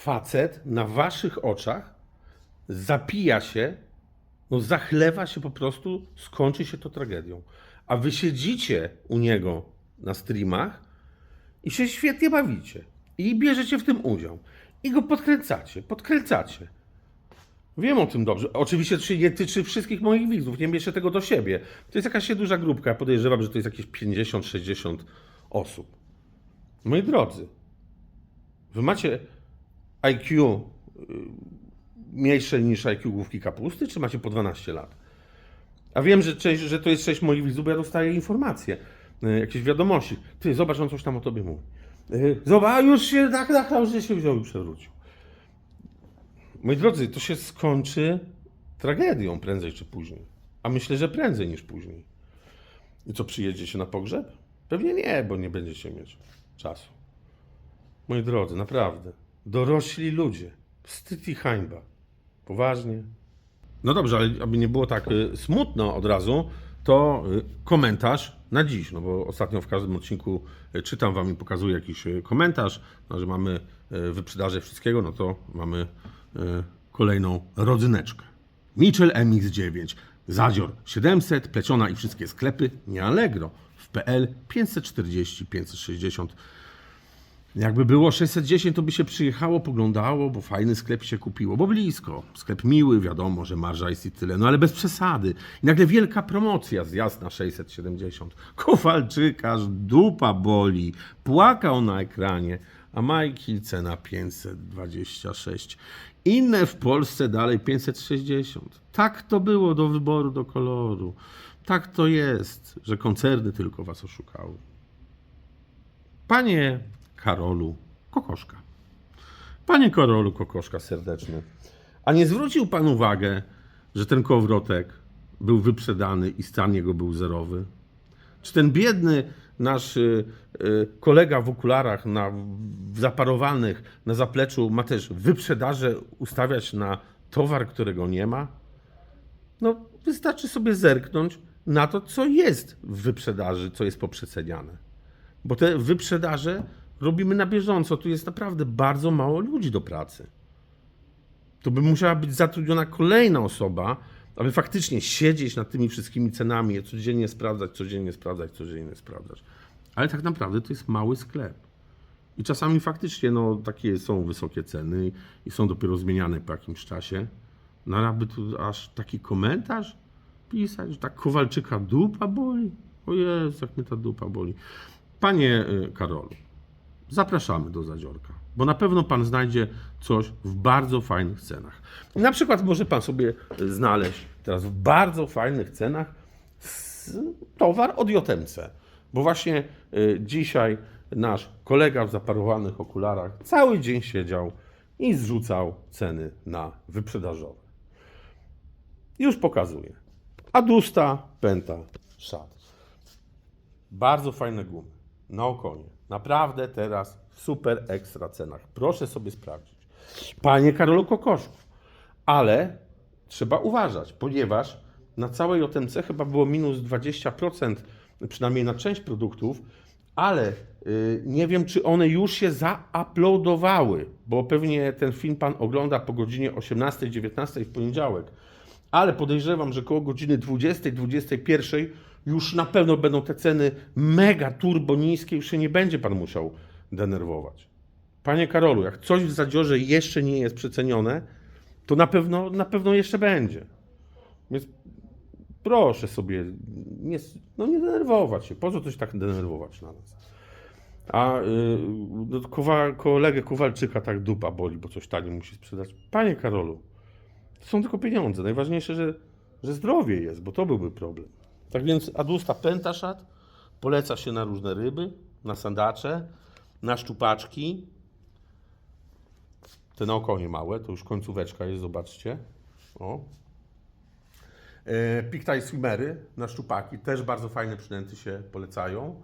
facet na waszych oczach zapija się, no zachlewa się po prostu, skończy się to tragedią. A wy siedzicie u niego na streamach i się świetnie bawicie. I bierzecie w tym udział. I go podkręcacie, podkręcacie. Wiem o tym dobrze. Oczywiście to się nie tyczy wszystkich moich widzów, nie bierzcie tego do siebie. To jest jakaś duża grupka, podejrzewam, że to jest jakieś 50-60 osób. Moi drodzy, wy macie IQ y, mniejsze niż IQ główki kapusty, czy macie po 12 lat? A wiem, że, część, że to jest część moich widzów, bo ja dostaję informacje, y, jakieś wiadomości. Ty, zobacz, on coś tam o tobie mówi. Y, Zobacz, już się tak nachlał, że się wziął i przewrócił. Moi drodzy, to się skończy tragedią prędzej czy później. A myślę, że prędzej niż później. I co, przyjedziecie na pogrzeb? Pewnie nie, bo nie będziecie mieć czasu. Moi drodzy, naprawdę. Dorośli ludzie. Wstyd i hańba. Poważnie. No dobrze, ale aby nie było tak y, smutno od razu, to y, komentarz na dziś. No bo ostatnio w każdym odcinku y, czytam wam i pokazuję jakiś komentarz, no, że mamy wyprzedaże wszystkiego, no to mamy kolejną rodzyneczkę. Mitchell MX9, Zadzior 700, Pleciona i wszystkie sklepy, nie Allegro. W PL 540, 560. Jakby było 610, to by się przyjechało, poglądało, bo fajny sklep się kupiło, bo blisko. Sklep miły, wiadomo, że marża jest i tyle, no ale bez przesady. I nagle wielka promocja, zjazd na 670. Kowalczykarz, dupa boli, płakał na ekranie, a Majki cena 526. Inne w Polsce dalej 560. Tak to było do wyboru, do koloru. Tak to jest, że koncerny tylko was oszukały. Panie Karolu Kokoszka. Panie Karolu Kokoszka serdeczny. A nie zwrócił pan uwagę, że ten kołowrotek był wyprzedany i stan jego był zerowy? Czy ten biedny nasz y, y, kolega w okularach na, w zaparowanych na zapleczu ma też wyprzedaże ustawiać na towar, którego nie ma? No, wystarczy sobie zerknąć na to, co jest w wyprzedaży, co jest poprzeceniane. Bo te wyprzedaże robimy na bieżąco. Tu jest naprawdę bardzo mało ludzi do pracy. To by musiała być zatrudniona kolejna osoba, aby faktycznie siedzieć nad tymi wszystkimi cenami, je codziennie sprawdzać, codziennie sprawdzać, codziennie sprawdzać. Ale tak naprawdę to jest mały sklep. I czasami faktycznie no, takie są wysokie ceny i są dopiero zmieniane po jakimś czasie. No ale aby tu aż taki komentarz pisać, że tak Kowalczyka dupa boli? O Jezu, jak mnie ta dupa boli. Panie y, Karolu, zapraszamy do Zadziorka, bo na pewno Pan znajdzie coś w bardzo fajnych cenach. Na przykład może Pan sobie znaleźć teraz w bardzo fajnych cenach towar od JMC, bo właśnie y, dzisiaj nasz kolega w zaparowanych okularach cały dzień siedział i zrzucał ceny na wyprzedażowe. Już pokazuję. Adusta, Penta, Szat. Bardzo fajne gumy. Na okonie. Naprawdę teraz w super ekstra cenach. Proszę sobie sprawdzić. Panie Karolu Kokoszków. Ale trzeba uważać, ponieważ na całej OTMC chyba było minus 20%, przynajmniej na część produktów, ale y, nie wiem, czy one już się zauploadowały, bo pewnie ten film pan ogląda po godzinie 18-19 w poniedziałek. Ale podejrzewam, że koło godziny 20-21 już na pewno będą te ceny mega turbo niskie, już się nie będzie pan musiał denerwować. Panie Karolu, jak coś w zadziorze jeszcze nie jest przecenione, to na pewno, na pewno jeszcze będzie. Więc proszę sobie nie, no nie denerwować się. Po co coś tak denerwować na nas? A y, no, kowa, kolegę Kowalczyka tak dupa boli, bo coś taniej musi sprzedać. Panie Karolu, to są tylko pieniądze. Najważniejsze, że, że zdrowie jest, bo to byłby problem. Tak więc Adusta Pentaszat poleca się na różne ryby, na sandacze, na szczupaczki. Te na okonie małe, to już końcóweczka jest, zobaczcie. O. E, Pictaj Swimmery na szczupaki, też bardzo fajne przynęty się polecają.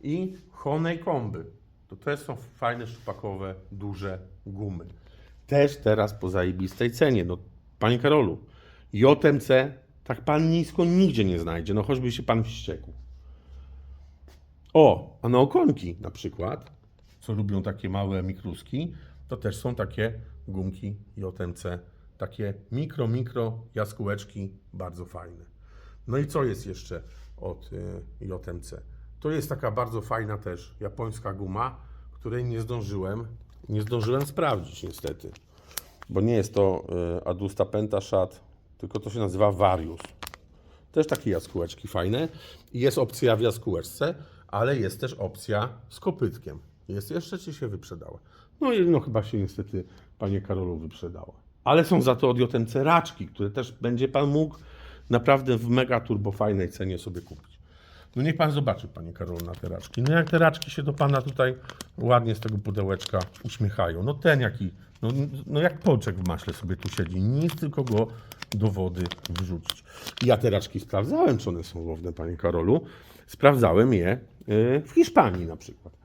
I Honeycomby, to też są fajne szczupakowe, duże gumy. Też teraz po zajebistej cenie. No, Panie Karolu, JMC tak pan nisko nigdzie nie znajdzie, no choćby się pan wściekł. O, a na okonki na przykład, co lubią takie małe mikruski, to też są takie gumki JMC, takie mikro, mikro jaskółeczki, bardzo fajne. No i co jest jeszcze od y, JMC? To jest taka bardzo fajna też japońska guma, której nie zdążyłem, nie zdążyłem sprawdzić niestety, bo nie jest to y, Adusta Pentashat, tylko to się nazywa Varius. Też takie jaskółeczki fajne. Jest opcja w jaskółeczce, ale jest też opcja z kopytkiem. Jest jeszcze, czy się wyprzedała? No i no chyba się niestety, panie Karolu, wyprzedała. Ale są za to od JMC raczki, które też będzie pan mógł naprawdę w mega turbo fajnej cenie sobie kupić. No niech pan zobaczy, panie Karolu, na te raczki. No jak te raczki się do pana tutaj ładnie z tego pudełeczka uśmiechają. No ten jaki, no, no jak pączek w maśle sobie tu siedzi. Nic, tylko go do wody wrzucić. Ja te raczki sprawdzałem, czy one są łowne, panie Karolu. Sprawdzałem je y, w Hiszpanii na przykład.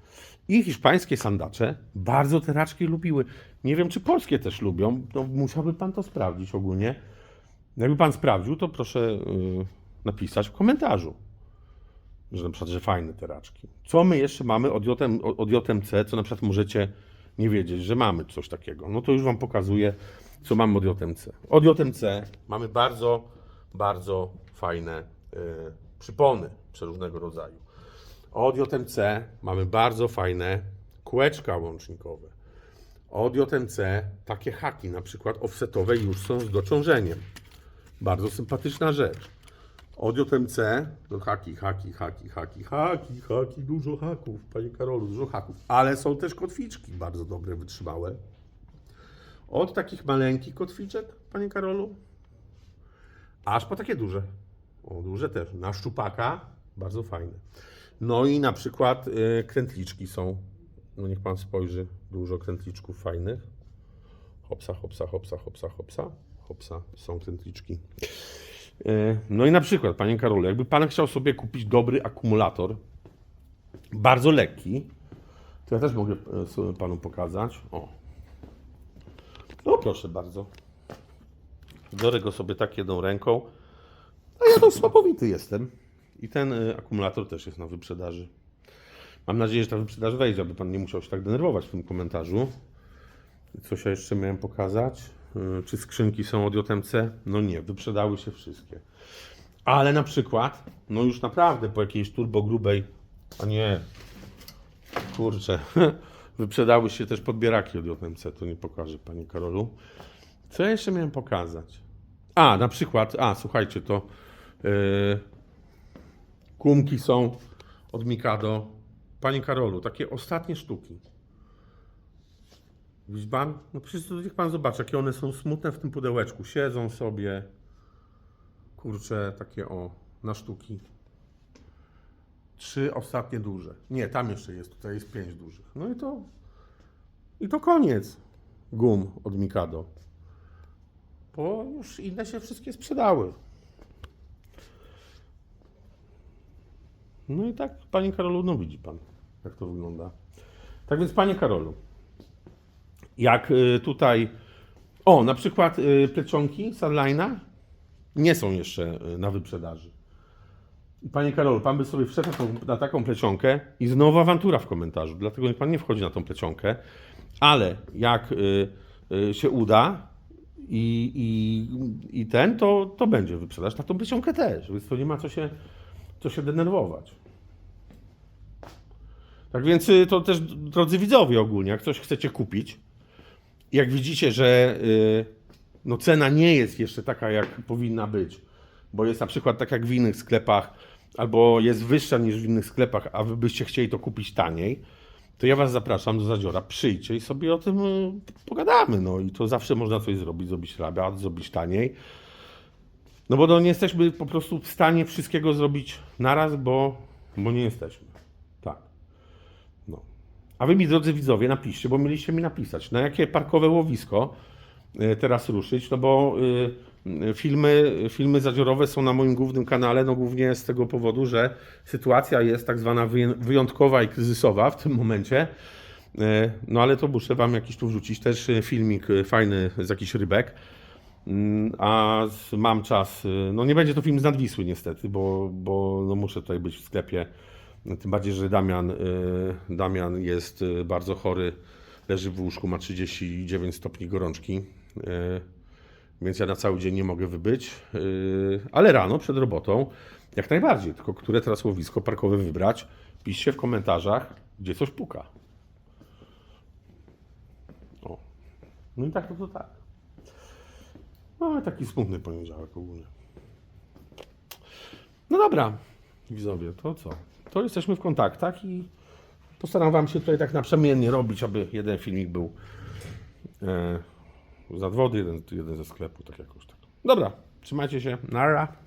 I hiszpańskie sandacze bardzo te raczki lubiły. Nie wiem, czy polskie też lubią. No, musiałby pan to sprawdzić ogólnie. Jakby pan sprawdził, to proszę y, napisać w komentarzu że na przykład, że fajne te raczki. Co my jeszcze mamy od, JM, od JMC, co na przykład możecie nie wiedzieć, że mamy coś takiego? No to już Wam pokazuję, co mamy od JMC. Od JMC mamy bardzo, bardzo fajne y, przypony przeróżnego rodzaju. Od JMC mamy bardzo fajne kółeczka łącznikowe. Od JMC takie haki, na przykład offsetowe, już są z dociążeniem. Bardzo sympatyczna rzecz. Od JMC do haki, haki, haki, haki, haki, haki, dużo haków, panie Karolu, dużo haków. Ale są też kotwiczki bardzo dobre, wytrzymałe. Od takich maleńkich kotwiczek, panie Karolu, aż po takie duże. O, duże też. Na szczupaka bardzo fajne. No i na przykład y, krętliczki są. No niech pan spojrzy, dużo krętliczków fajnych. Hopsa, hopsa, hopsa, hopsa, hopsa. Hopsa, są krętliczki. E, No i na przykład, panie Karolu, jakby pan chciał sobie kupić dobry akumulator, bardzo lekki, to ja też mogę e, panu pokazać. O. No proszę bardzo. Biorę go sobie tak jedną ręką. A ja dość słabowity jestem. I ten e, akumulator też jest na wyprzedaży. Mam nadzieję, że ta wyprzedaż wejdzie, aby pan nie musiał się tak denerwować w tym komentarzu. Coś ja jeszcze miałem pokazać? Yy, Czy skrzynki są od JMC? No nie, wyprzedały się wszystkie. Ale na przykład, no już naprawdę po jakiejś turbo grubej, a nie, kurczę, wyprzedały się też podbieraki od JMC, to nie pokażę Panie Karolu. Co ja jeszcze miałem pokazać? A, na przykład, a słuchajcie, to yy, kumki są od Mikado. Panie Karolu, takie ostatnie sztuki. Widzi pan? No przecież to niech pan zobaczy, jakie one są smutne w tym pudełeczku. Siedzą sobie, kurczę, takie o, na sztuki. Trzy ostatnie duże. Nie, tam jeszcze jest, tutaj jest pięć dużych. No i to, i to koniec gum od Mikado. Bo już inne się wszystkie sprzedały. No i tak, panie Karolu, no widzi pan, jak to wygląda. Tak więc, panie Karolu, jak y, tutaj, o, na przykład y, plecionki Sunline'a nie są jeszcze y, na wyprzedaży. Panie Karolu, pan by sobie wszedł na, taką plecionkę i znowu awantura w komentarzu, dlatego pan nie wchodzi na tą plecionkę, ale jak się uda i, i, i ten, to, to będzie wyprzedaż na tą plecionkę też, więc to nie ma co się, co się denerwować. Tak więc to też, drodzy widzowie ogólnie, jak coś chcecie kupić, jak widzicie, że y, no cena nie jest jeszcze taka, jak powinna być, bo jest na przykład tak jak w innych sklepach, albo jest wyższa niż w innych sklepach, a wy byście chcieli to kupić taniej, to ja was zapraszam do Zadziora, przyjdźcie i sobie o tym y, pogadamy, no i to zawsze można coś zrobić, zrobić rabat, zrobić taniej. No bo no, nie jesteśmy po prostu w stanie wszystkiego zrobić naraz, bo, bo nie jesteśmy. A wy mi, drodzy widzowie, napiszcie, bo mieliście mi napisać, na jakie parkowe łowisko y, teraz ruszyć, no bo y, y, filmy, filmy zadziorowe są na moim głównym kanale, no głównie z tego powodu, że sytuacja jest tak zwana wyjątkowa i kryzysowa w tym momencie. No ale to muszę wam jakiś tu wrzucić też filmik fajny z jakichś rybek. Mm, A mam czas, no nie będzie to film z Nadwisły niestety, bo, bo no muszę tutaj być w sklepie. Tym bardziej, że Damian, y, Damian jest y, bardzo chory leży w łóżku, ma 39 stopni gorączki, yy, więc ja na cały dzień nie mogę wybyć, ale rano przed robotą jak najbardziej, tylko które teraz łowisko parkowe wybrać, piszcie w komentarzach, gdzie coś puka. O. No i tak to, to tak. Mamy taki smutny poniedziałek ogólnie. No dobra, widzowie, to co? To jesteśmy w kontaktach i postaram Wam się tutaj tak naprzemiennie robić, aby jeden filmik był e, z jeden, jeden ze sklepu, tak jakoś tak. Dobra, trzymajcie się, nara.